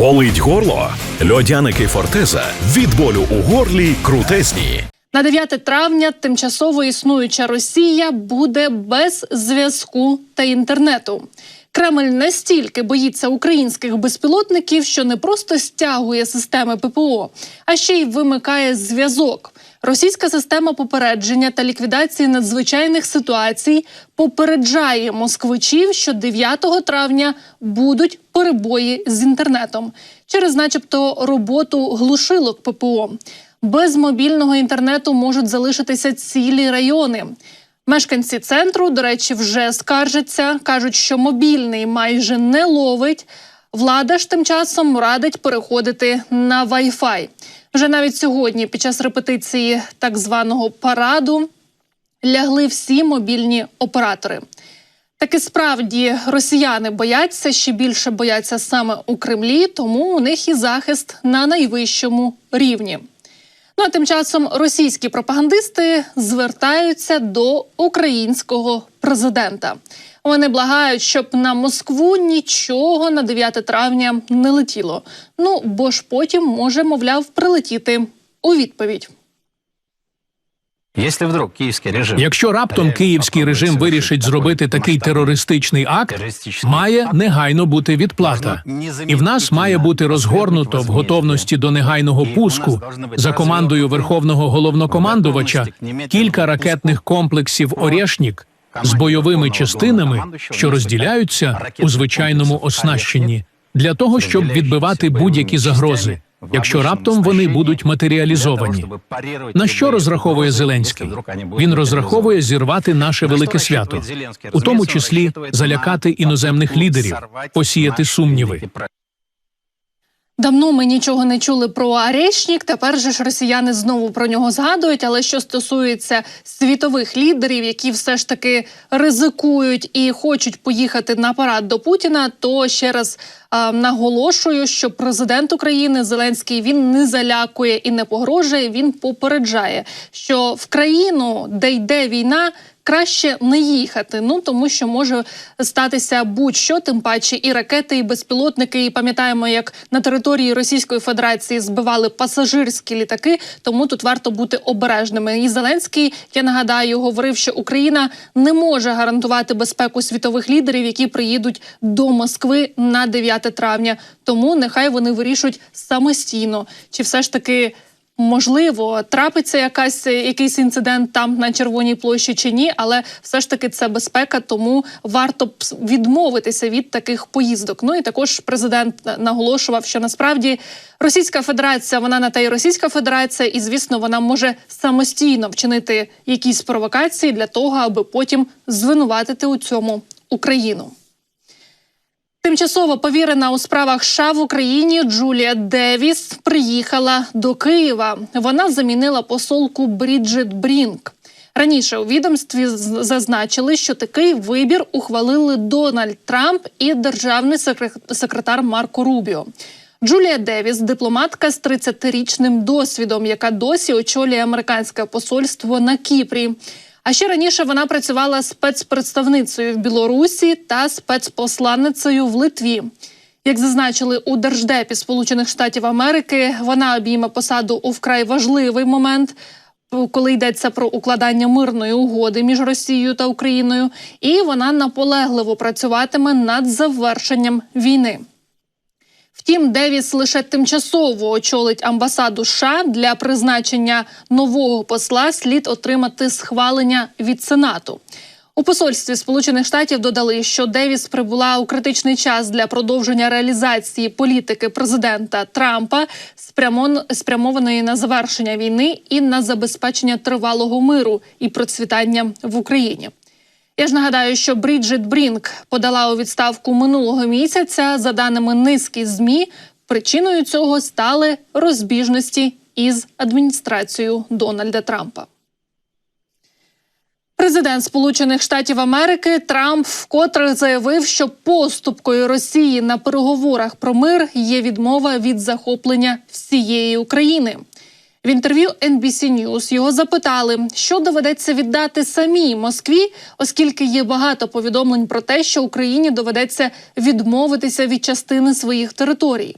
Болить горло? Льодяники Фортеза від болю у горлі крутезні. На 9 травня тимчасово існуюча Росія буде без зв'язку та інтернету. Кремль настільки боїться українських безпілотників, що не просто стягує системи ППО, а ще й вимикає зв'язок. Російська система попередження та ліквідації надзвичайних ситуацій попереджає москвичів, що 9 травня будуть перебої з інтернетом через, начебто, роботу глушилок ППО. Без мобільного інтернету можуть залишитися цілі райони. Мешканці центру, до речі, вже скаржаться, кажуть, що мобільний майже не ловить. Влада ж тим часом радить переходити на Wi-Fi. Вже навіть сьогодні, під час репетиції так званого параду, лягли всі мобільні оператори. Таки справді росіяни бояться ще більше бояться саме у Кремлі, тому у них і захист на найвищому рівні. Ну а тим часом російські пропагандисти звертаються до українського президента. Вони благають, щоб на Москву нічого на 9 травня не летіло. Ну бо ж потім може, мовляв, прилетіти у відповідь. Якщо вдруг київський режим, Якщо раптом київський режим вирішить зробити такий терористичний акт, має негайно бути відплата. І в нас має бути розгорнуто в готовності до негайного пуску за командою верховного головнокомандувача кілька ракетних комплексів «Орєшнік» з бойовими частинами, що розділяються у звичайному оснащенні, для того, щоб відбивати будь-які загрози, якщо раптом вони будуть матеріалізовані. На що розраховує Зеленський? Він розраховує зірвати наше велике свято, у тому числі залякати іноземних лідерів, посіяти сумніви. Давно ми нічого не чули про Арешнік. Тепер же ж росіяни знову про нього згадують. Але що стосується світових лідерів, які все ж таки ризикують і хочуть поїхати на парад до Путіна, то ще раз а, наголошую, що президент України Зеленський він не залякує і не погрожує. Він попереджає, що в країну, де йде війна. Краще не їхати, ну тому що може статися будь-що, тим паче і ракети, і безпілотники. І пам'ятаємо, як на території Російської Федерації збивали пасажирські літаки. Тому тут варто бути обережними. І Зеленський, я нагадаю, говорив, що Україна не може гарантувати безпеку світових лідерів, які приїдуть до Москви на 9 травня. Тому нехай вони вирішують самостійно, чи все ж таки. Можливо, трапиться якась якийсь інцидент там на червоній площі чи ні, але все ж таки це безпека, тому варто б відмовитися від таких поїздок. Ну і також президент наголошував, що насправді Російська Федерація вона на те й Російська Федерація, і звісно, вона може самостійно вчинити якісь провокації для того, аби потім звинуватити у цьому Україну. Тимчасово повірена у справах США в Україні Джулія Девіс приїхала до Києва. Вона замінила посолку Бріджит Брінк. Раніше у відомстві зазначили, що такий вибір ухвалили Дональд Трамп і державний секретар Марко Рубіо. Джулія Девіс, дипломатка з 30-річним досвідом, яка досі очолює американське посольство на Кіпрі. А ще раніше вона працювала спецпредставницею в Білорусі та спецпосланницею в Литві. Як зазначили у держдепі Сполучених Штатів Америки, вона обійме посаду у вкрай важливий момент, коли йдеться про укладання мирної угоди між Росією та Україною, і вона наполегливо працюватиме над завершенням війни. Втім, Девіс лише тимчасово очолить амбасаду США для призначення нового посла слід отримати схвалення від Сенату. У посольстві Сполучених Штатів додали, що Девіс прибула у критичний час для продовження реалізації політики президента Трампа, спрямованої на завершення війни і на забезпечення тривалого миру і процвітання в Україні. Я ж нагадаю, що Бріджит Брінк подала у відставку минулого місяця. За даними низки змі, причиною цього стали розбіжності із адміністрацією Дональда Трампа. Президент Сполучених Штатів Америки Трамп вкотре заявив, що поступкою Росії на переговорах про мир є відмова від захоплення всієї України. В інтерв'ю NBC News його запитали, що доведеться віддати самій Москві, оскільки є багато повідомлень про те, що Україні доведеться відмовитися від частини своїх територій.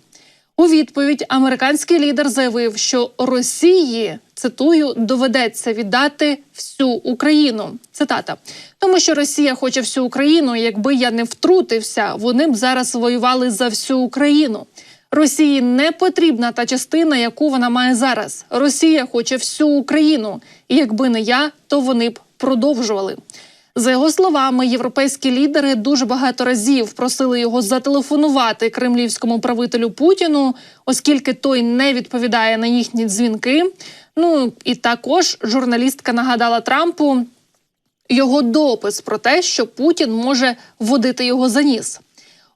У відповідь американський лідер заявив, що Росії цитую доведеться віддати всю Україну. Цитата тому, що Росія хоче всю Україну. Якби я не втрутився, вони б зараз воювали за всю Україну. Росії не потрібна та частина, яку вона має зараз. Росія хоче всю Україну, і якби не я, то вони б продовжували. За його словами, європейські лідери дуже багато разів просили його зателефонувати кремлівському правителю Путіну, оскільки той не відповідає на їхні дзвінки. Ну і також журналістка нагадала Трампу його допис про те, що Путін може водити його за ніс.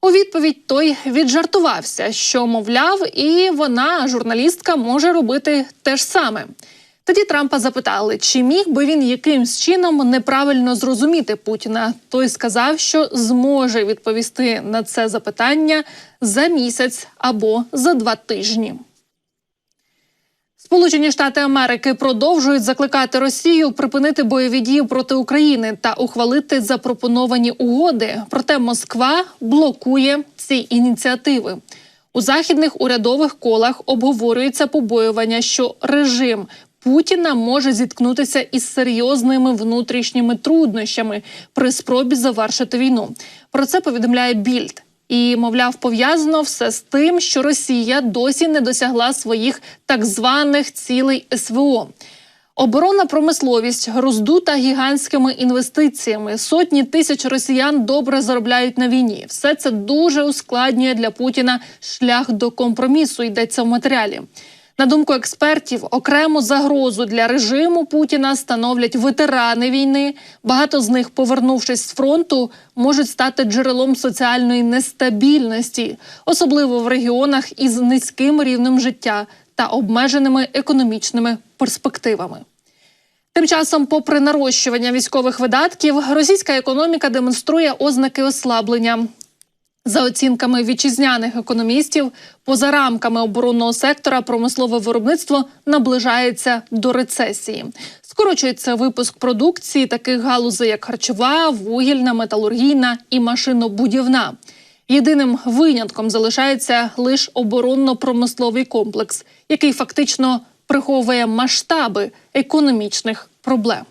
У відповідь той віджартувався, що мовляв, і вона, журналістка, може робити те ж саме. Тоді Трампа запитали, чи міг би він якимсь чином неправильно зрозуміти Путіна. Той сказав, що зможе відповісти на це запитання за місяць або за два тижні. Сполучені Штати Америки продовжують закликати Росію припинити бойові дії проти України та ухвалити запропоновані угоди. Проте Москва блокує ці ініціативи. У західних урядових колах обговорюється побоювання, що режим Путіна може зіткнутися із серйозними внутрішніми труднощами при спробі завершити війну. Про це повідомляє Більд. І, мовляв, пов'язано все з тим, що Росія досі не досягла своїх так званих цілей СВО. Оборонна промисловість роздута гігантськими інвестиціями. Сотні тисяч росіян добре заробляють на війні. Все це дуже ускладнює для Путіна шлях до компромісу. Йдеться в матеріалі. На думку експертів, окрему загрозу для режиму Путіна становлять ветерани війни. Багато з них, повернувшись з фронту, можуть стати джерелом соціальної нестабільності, особливо в регіонах із низьким рівнем життя та обмеженими економічними перспективами. Тим часом, попри нарощування військових видатків, російська економіка демонструє ознаки ослаблення. За оцінками вітчизняних економістів, поза рамками оборонного сектора промислове виробництво наближається до рецесії. Скорочується випуск продукції таких галузей, як харчова, вугільна, металургійна і машинобудівна. Єдиним винятком залишається лише оборонно-промисловий комплекс, який фактично приховує масштаби економічних проблем.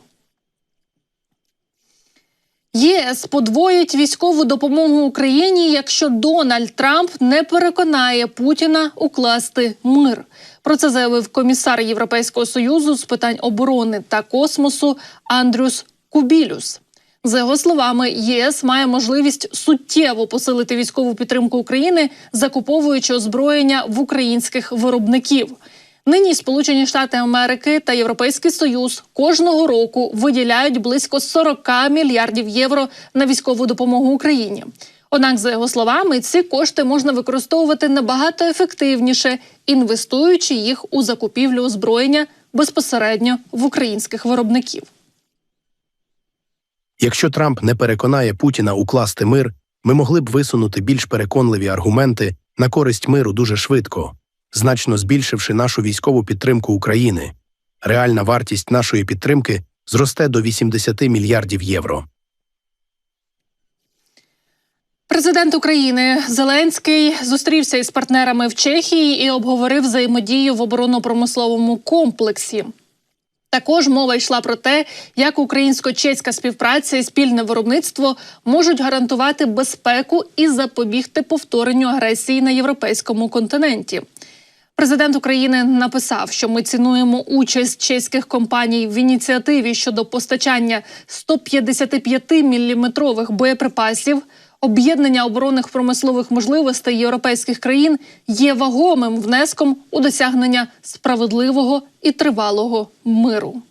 ЄС подвоїть військову допомогу Україні, якщо Дональд Трамп не переконає Путіна укласти мир. Про це заявив комісар Європейського союзу з питань оборони та космосу Андрюс Кубілюс. За його словами, ЄС має можливість суттєво посилити військову підтримку України, закуповуючи озброєння в українських виробників. Нині Сполучені Штати Америки та Європейський Союз кожного року виділяють близько 40 мільярдів євро на військову допомогу Україні. Однак, за його словами, ці кошти можна використовувати набагато ефективніше, інвестуючи їх у закупівлю озброєння безпосередньо в українських виробників. Якщо Трамп не переконає Путіна укласти мир, ми могли б висунути більш переконливі аргументи на користь миру дуже швидко, значно збільшивши нашу військову підтримку України. Реальна вартість нашої підтримки зросте до 80 мільярдів євро. Президент України Зеленський зустрівся із партнерами в Чехії і обговорив взаємодію в оборонно-промисловому комплексі. Також мова йшла про те, як українсько-чеська співпраця і спільне виробництво можуть гарантувати безпеку і запобігти повторенню агресії на європейському континенті. Президент України написав, що ми цінуємо участь чеських компаній в ініціативі щодо постачання 155-мм боєприпасів. Об'єднання оборонних промислових можливостей європейських країн є вагомим внеском у досягнення справедливого і тривалого миру.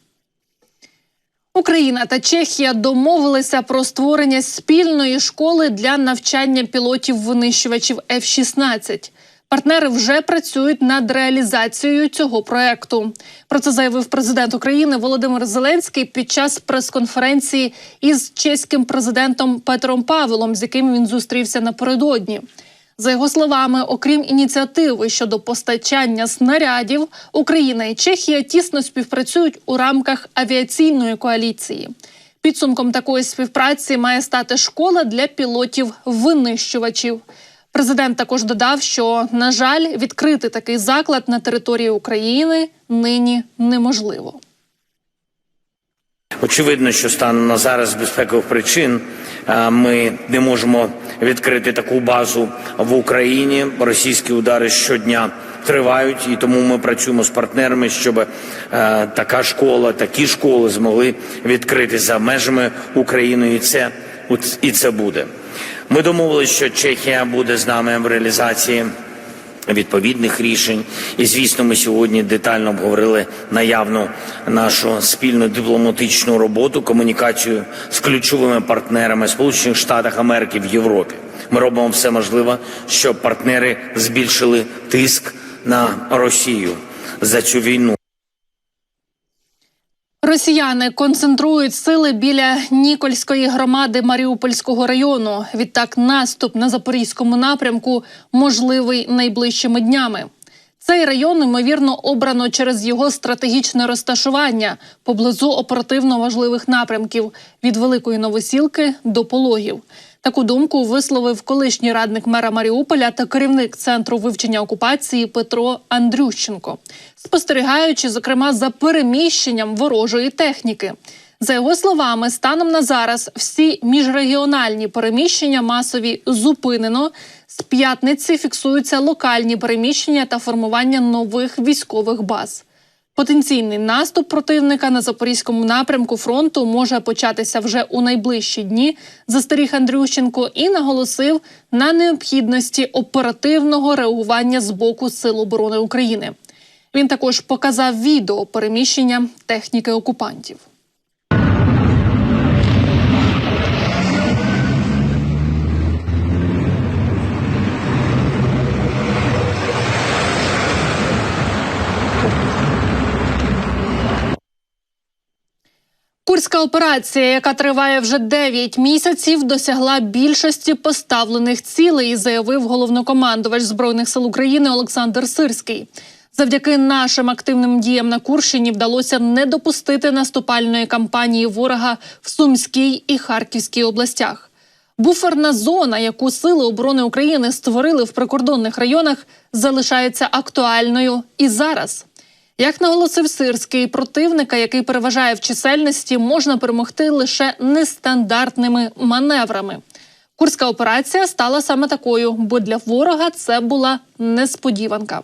Україна та Чехія домовилися про створення спільної школи для навчання пілотів винищувачів F-16. Партнери вже працюють над реалізацією цього проекту. Про це заявив президент України Володимир Зеленський під час прес-конференції із чеським президентом Петром Павелом, з яким він зустрівся напередодні. За його словами, окрім ініціативи щодо постачання снарядів, Україна і Чехія тісно співпрацюють у рамках авіаційної коаліції. Підсумком такої співпраці має стати школа для пілотів винищувачів. Президент також додав, що на жаль, відкрити такий заклад на території України нині неможливо. Очевидно, що станом на зараз безпекових причин ми не можемо відкрити таку базу в Україні. Російські удари щодня тривають, і тому ми працюємо з партнерами, щоб е, така школа, такі школи змогли відкрити за межами України, і це і це буде. Ми домовилися, що Чехія буде з нами в реалізації відповідних рішень. І звісно, ми сьогодні детально обговорили наявну нашу спільну дипломатичну роботу, комунікацію з ключовими партнерами Сполучених Штатів Америки в Європі. Ми робимо все можливе, щоб партнери збільшили тиск на Росію за цю війну. Росіяни концентрують сили біля Нікольської громади Маріупольського району. Відтак, наступ на запорізькому напрямку можливий найближчими днями. Цей район ймовірно обрано через його стратегічне розташування поблизу оперативно важливих напрямків від Великої Новосілки до Пологів. Таку думку висловив колишній радник мера Маріуполя та керівник центру вивчення окупації Петро Андрющенко, спостерігаючи зокрема за переміщенням ворожої техніки. За його словами, станом на зараз всі міжрегіональні переміщення масові зупинено. З п'ятниці фіксуються локальні переміщення та формування нових військових баз. Потенційний наступ противника на запорізькому напрямку фронту може початися вже у найближчі дні. Застеріг Андрющенко і наголосив на необхідності оперативного реагування з боку Сил оборони України. Він також показав відео переміщення техніки окупантів. Курська операція, яка триває вже 9 місяців, досягла більшості поставлених цілей, заявив головнокомандувач збройних сил України Олександр Сирський. Завдяки нашим активним діям на Курщині вдалося не допустити наступальної кампанії ворога в Сумській і Харківській областях. Буферна зона, яку сили оборони України створили в прикордонних районах, залишається актуальною і зараз. Як наголосив Сирський, противника, який переважає в чисельності, можна перемогти лише нестандартними маневрами. Курська операція стала саме такою, бо для ворога це була несподіванка.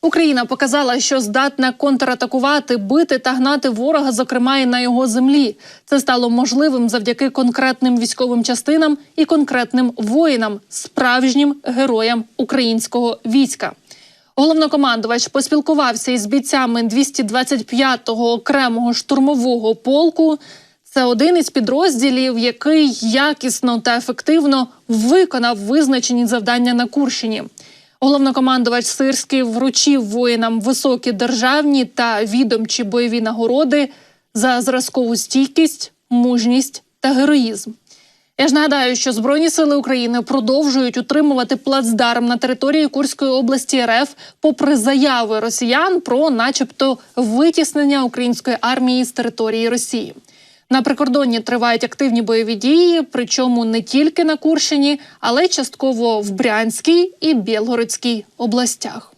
Україна показала, що здатна контратакувати, бити та гнати ворога, зокрема і на його землі. Це стало можливим завдяки конкретним військовим частинам і конкретним воїнам, справжнім героям українського війська. Головнокомандувач поспілкувався із бійцями 225-го окремого штурмового полку. Це один із підрозділів, який якісно та ефективно виконав визначені завдання на Курщині. Головнокомандувач Сирський вручив воїнам високі державні та відомчі бойові нагороди за зразкову стійкість, мужність та героїзм. Я ж нагадаю, що Збройні сили України продовжують утримувати плацдарм на території Курської області РФ, попри заяви росіян про, начебто, витіснення української армії з території Росії. На прикордонні тривають активні бойові дії, причому не тільки на Курщині, але й частково в Брянській і Білгородській областях.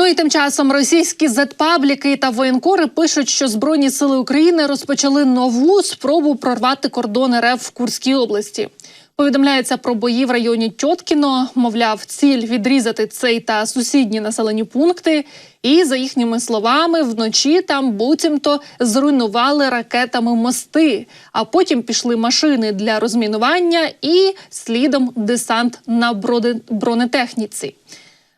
Ну і тим часом російські зетпабліки та воєнкори пишуть, що збройні сили України розпочали нову спробу прорвати кордон РФ в Курській області. Повідомляється про бої в районі Тьоткіно, мовляв, ціль відрізати цей та сусідні населені пункти. І за їхніми словами, вночі там буцімто зруйнували ракетами мости, а потім пішли машини для розмінування і слідом десант на бронетехніці.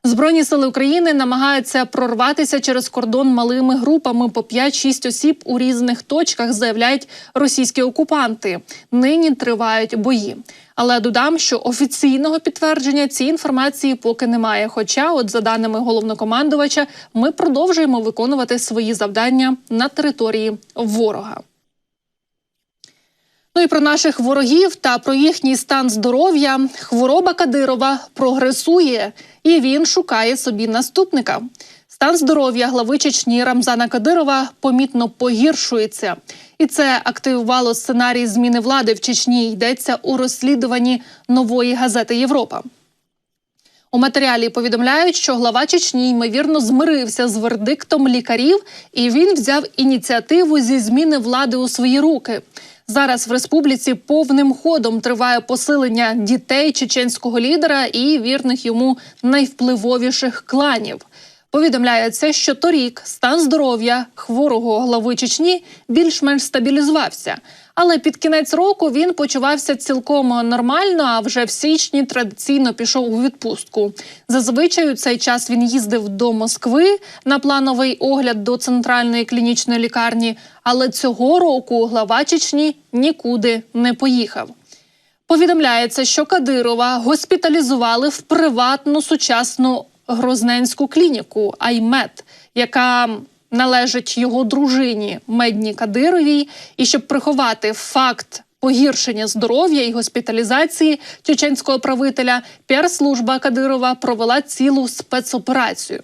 Збройні сили України намагаються прорватися через кордон малими групами по 5-6 осіб у різних точках, заявляють російські окупанти. Нині тривають бої. Але додам, що офіційного підтвердження цієї інформації поки немає. Хоча, от за даними головнокомандувача, ми продовжуємо виконувати свої завдання на території ворога. Ну і про наших ворогів та про їхній стан здоров'я хвороба Кадирова прогресує, і він шукає собі наступника. Стан здоров'я глави Чечні Рамзана Кадирова помітно погіршується, і це активувало сценарій зміни влади в Чечні. Йдеться у розслідуванні нової газети Європа. У матеріалі повідомляють, що глава Чечні ймовірно змирився з вердиктом лікарів, і він взяв ініціативу зі зміни влади у свої руки. Зараз в республіці повним ходом триває посилення дітей чеченського лідера і вірних йому найвпливовіших кланів. Повідомляється, що торік стан здоров'я хворого глави Чечні більш-менш стабілізувався. Але під кінець року він почувався цілком нормально. А вже в січні традиційно пішов у відпустку. Зазвичай у цей час він їздив до Москви на плановий огляд до центральної клінічної лікарні. Але цього року глава Чечні нікуди не поїхав. Повідомляється, що Кадирова госпіталізували в приватну сучасну грозненську клініку Аймет, яка належить його дружині Медні Кадировій, і щоб приховати факт. Погіршення здоров'я і госпіталізації чеченського правителя піар-служба Кадирова провела цілу спецоперацію.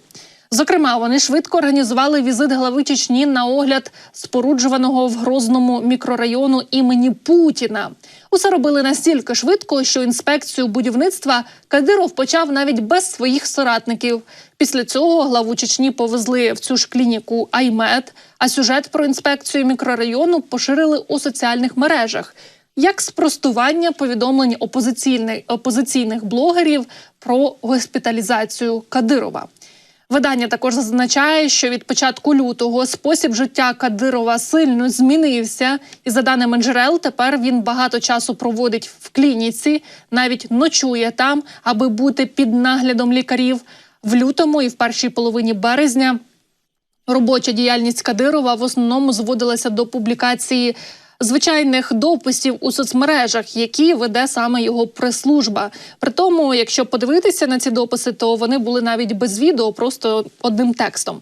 Зокрема, вони швидко організували візит глави Чечні на огляд споруджуваного в Грозному мікрорайону імені Путіна. Усе робили настільки швидко, що інспекцію будівництва Кадиров почав навіть без своїх соратників. Після цього главу Чечні повезли в цю ж клініку Аймет, а сюжет про інспекцію мікрорайону поширили у соціальних мережах. Як спростування повідомлень опозиційних, опозиційних блогерів про госпіталізацію Кадирова. Видання також зазначає, що від початку лютого спосіб життя Кадирова сильно змінився, і за даними джерел, тепер він багато часу проводить в клініці, навіть ночує там, аби бути під наглядом лікарів. В лютому і в першій половині березня робоча діяльність Кадирова в основному зводилася до публікації звичайних дописів у соцмережах, які веде саме його прес-служба. При тому, якщо подивитися на ці дописи, то вони були навіть без відео, просто одним текстом.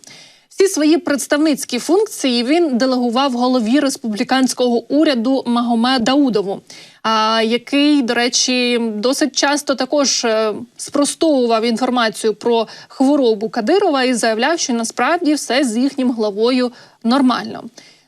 Всі свої представницькі функції він делегував голові республіканського уряду Магоме Даудову, який, до речі, досить часто також е, спростовував інформацію про хворобу Кадирова і заявляв, що насправді все з їхнім главою нормально.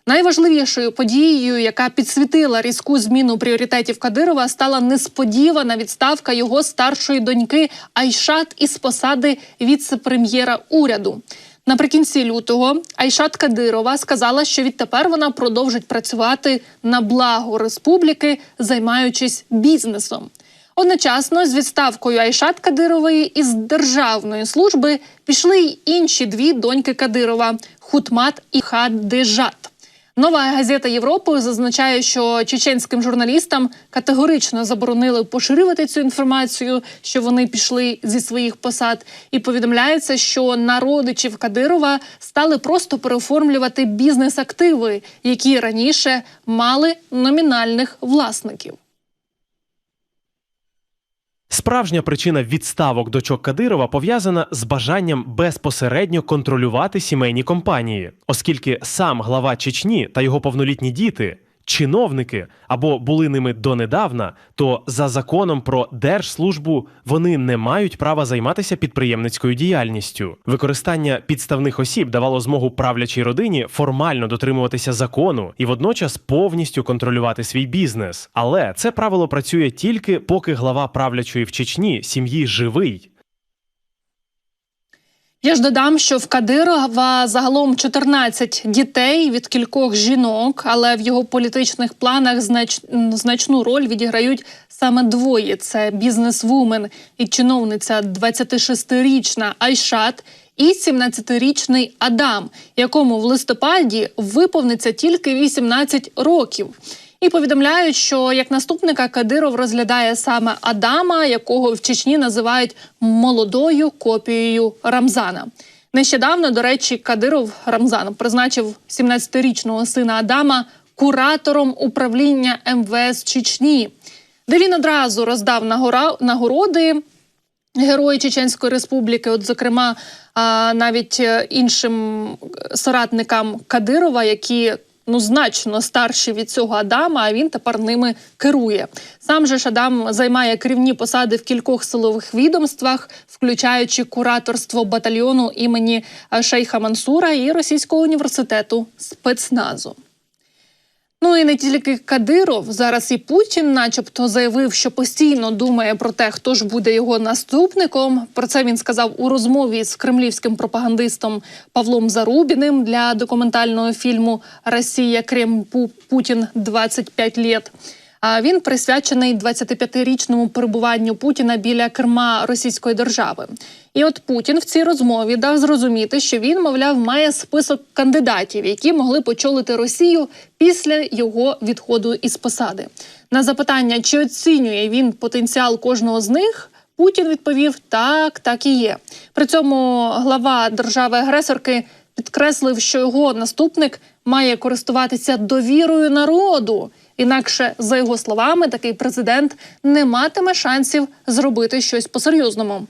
Найважливішою подією, яка підсвітила різку зміну пріоритетів Кадирова, стала несподівана відставка його старшої доньки Айшат із посади віце-прем'єра уряду. Наприкінці лютого Айшат Кадирова сказала, що відтепер вона продовжить працювати на благо республіки, займаючись бізнесом. Одночасно з відставкою Айшат Кадирової із державної служби пішли й інші дві доньки Кадирова Хутмат і Хадижат. Нова газета Європи зазначає, що чеченським журналістам категорично заборонили поширювати цю інформацію, що вони пішли зі своїх посад, і повідомляється, що на родичів Кадирова стали просто переоформлювати бізнес-активи, які раніше мали номінальних власників. Справжня причина відставок дочок Кадирова пов'язана з бажанням безпосередньо контролювати сімейні компанії, оскільки сам глава Чечні та його повнолітні діти. Чиновники або були ними донедавна, то за законом про держслужбу вони не мають права займатися підприємницькою діяльністю. Використання підставних осіб давало змогу правлячій родині формально дотримуватися закону і водночас повністю контролювати свій бізнес. Але це правило працює тільки поки глава правлячої в Чечні сім'ї живий. Я ж додам, що в Кадирова загалом 14 дітей від кількох жінок, але в його політичних планах знач... значну роль відіграють саме двоє: це бізнесвумен і чиновниця 26-річна Айшат і 17-річний Адам, якому в листопаді виповниться тільки 18 років. І повідомляють, що як наступника Кадиров розглядає саме Адама, якого в Чечні називають молодою копією Рамзана. Нещодавно, до речі, Кадиров Рамзан призначив 17-річного сина Адама куратором управління МВС Чечні, де він одразу роздав нагороди Герої Чеченської Республіки, от зокрема, навіть іншим соратникам Кадирова, які ну значно старші від цього Адама, а він тепер ними керує. Сам же ж Адам займає керівні посади в кількох силових відомствах, включаючи кураторство батальйону імені е, Шейха Мансура і Російського університету спецназу. Ну і не тільки Кадиров, зараз і Путін, начебто, заявив, що постійно думає про те, хто ж буде його наступником. Про це він сказав у розмові з кремлівським пропагандистом Павлом Зарубіним для документального фільму Росія Крим Пу- Путін 25 літ. А він присвячений 25-річному перебуванню Путіна біля керма Російської держави. І от Путін в цій розмові дав зрозуміти, що він, мовляв, має список кандидатів, які могли почолити Росію після його відходу із посади. На запитання, чи оцінює він потенціал кожного з них. Путін відповів: так, так і є. При цьому глава держави-агресорки підкреслив, що його наступник має користуватися довірою народу. Інакше, за його словами, такий президент не матиме шансів зробити щось по-серйозному.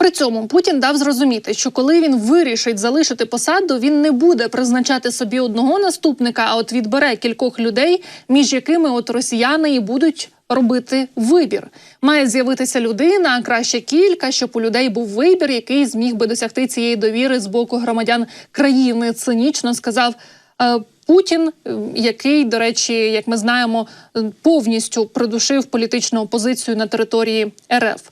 При цьому Путін дав зрозуміти, що коли він вирішить залишити посаду, він не буде призначати собі одного наступника, а от відбере кількох людей, між якими от росіяни і будуть робити вибір. Має з'явитися людина, а краще кілька, щоб у людей був вибір, який зміг би досягти цієї довіри з боку громадян країни. Цинічно сказав. е, Путін, е, який, до речі, як ми знаємо, е, повністю придушив політичну опозицію на території РФ.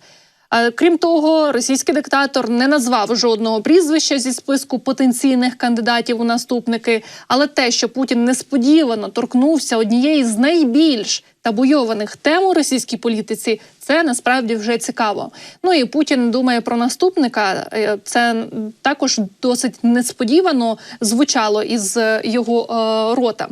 Е, Крім того, російський диктатор не назвав жодного прізвища зі списку потенційних кандидатів у наступники. Але те, що Путін несподівано торкнувся однієї з найбільш табуйованих тем у російській політиці, це насправді вже цікаво. Ну і Путін думає про наступника. Е, Це також досить несподівано звучало із е, його рота.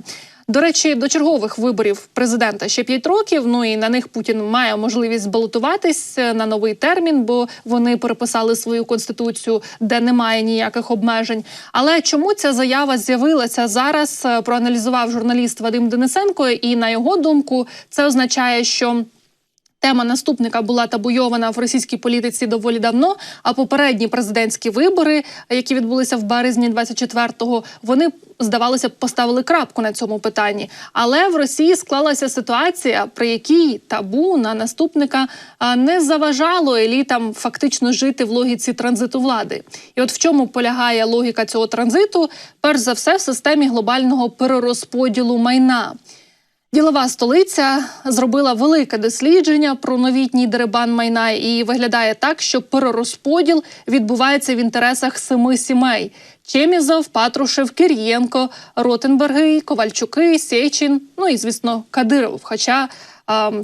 До речі, до чергових виборів президента ще 5 років. Ну і на них Путін має можливість балотуватись е, на новий термін, бо вони переписали свою конституцію, де немає ніяких обмежень. Але чому ця заява з'явилася зараз? е, Проаналізував журналіст Вадим Денисенко, і на його думку, це означає, що. Тема наступника була табуйована в російській політиці доволі давно. А попередні президентські вибори, які відбулися в березні 24-го, вони здавалося б поставили крапку на цьому питанні. Але в Росії склалася ситуація, при якій табу на наступника не заважало елітам фактично жити в логіці транзиту влади. І от в чому полягає логіка цього транзиту? Перш за все, в системі глобального перерозподілу майна. Ділова столиця зробила велике дослідження про новітній дерибан майна, і виглядає так, що перерозподіл відбувається в інтересах семи сімей: Чемізов, Патрушев, Кир'єнко, Ротенберги, Ковальчуки, Сєчин, ну і звісно, Кадиров. Хоча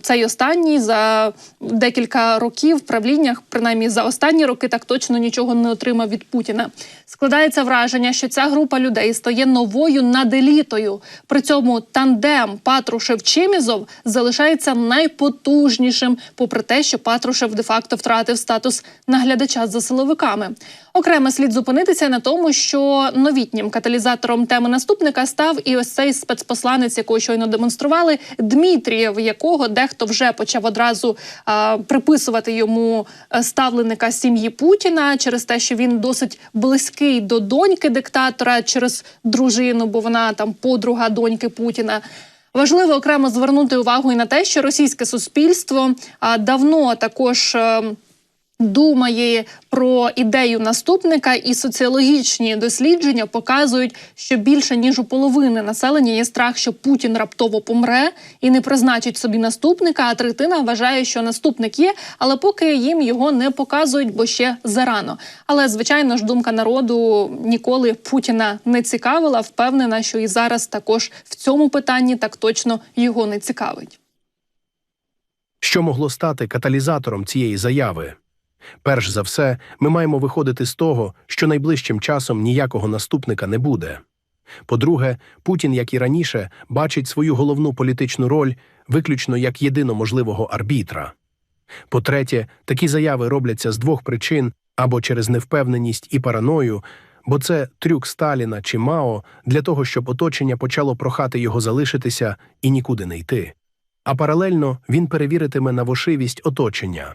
цей останній за декілька років правління, принаймні за останні роки, так точно нічого не отримав від Путіна. Складається враження, що ця група людей стає новою наделітою. При цьому тандем Патрушев Чемізов залишається найпотужнішим, попри те, що Патрушев де-факто втратив статус наглядача за силовиками. Окремо слід зупинитися на тому, що новітнім каталізатором теми наступника став і ось цей спецпосланець, якого щойно демонстрували, Дмитрієв, якого дехто вже почав одразу а, приписувати йому е, ставленика сім'ї Путіна через те, що він досить близький до доньки диктатора через дружину, бо вона там подруга доньки Путіна. Важливо окремо звернути увагу і на те, що російське суспільство а, давно також. е, думає про ідею наступника, і соціологічні дослідження показують, що більше ніж у половини населення є страх, що Путін раптово помре і не призначить собі наступника. А третина вважає, що наступник є, але поки їм його не показують, бо ще зарано. Але звичайно ж, думка народу ніколи Путіна не цікавила. Впевнена, що і зараз також в цьому питанні так точно його не цікавить. Що могло стати каталізатором цієї заяви? Перш за все, ми маємо виходити з того, що найближчим часом ніякого наступника не буде. По-друге, Путін, як і раніше, бачить свою головну політичну роль виключно як єдино можливого арбітра. По-третє, такі заяви робляться з двох причин або через невпевненість і параною, бо це трюк Сталіна чи Мао для того, щоб оточення почало прохати його залишитися і нікуди не йти. А паралельно він перевіритиме на вошивість оточення.